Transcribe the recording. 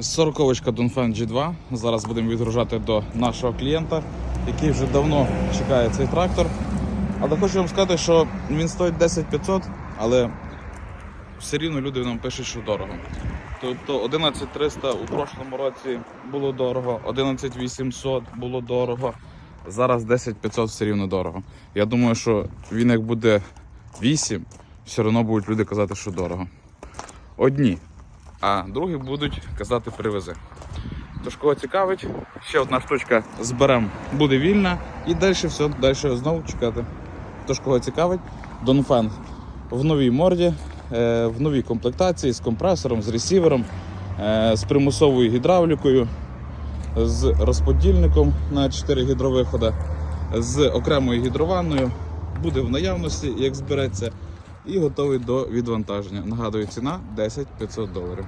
Сороковочка Донфен G2. Зараз будемо відгружати до нашого клієнта, який вже давно чекає цей трактор. Але хочу вам сказати, що він стоїть 10 500, але все рівно люди нам пишуть, що дорого. Тобто 11 300 у прошлому році було дорого, 11 800 було дорого. Зараз 10 500 все рівно дорого. Я думаю, що він як буде 8, все одно будуть люди казати, що дорого. Одні. А другі будуть казати привези. Тож кого цікавить, ще одна штучка зберемо, буде вільна і далі все, далі знову чекати. Тож кого цікавить, Донфен в новій морді, е, в новій комплектації з компресором, з ресівером, е, з примусовою гідравлікою, з розподільником на 4 гідровиходи, з окремою гідрованною. Буде в наявності, як збереться, і готовий до відвантаження. Нагадую, ціна 10 500 доларів.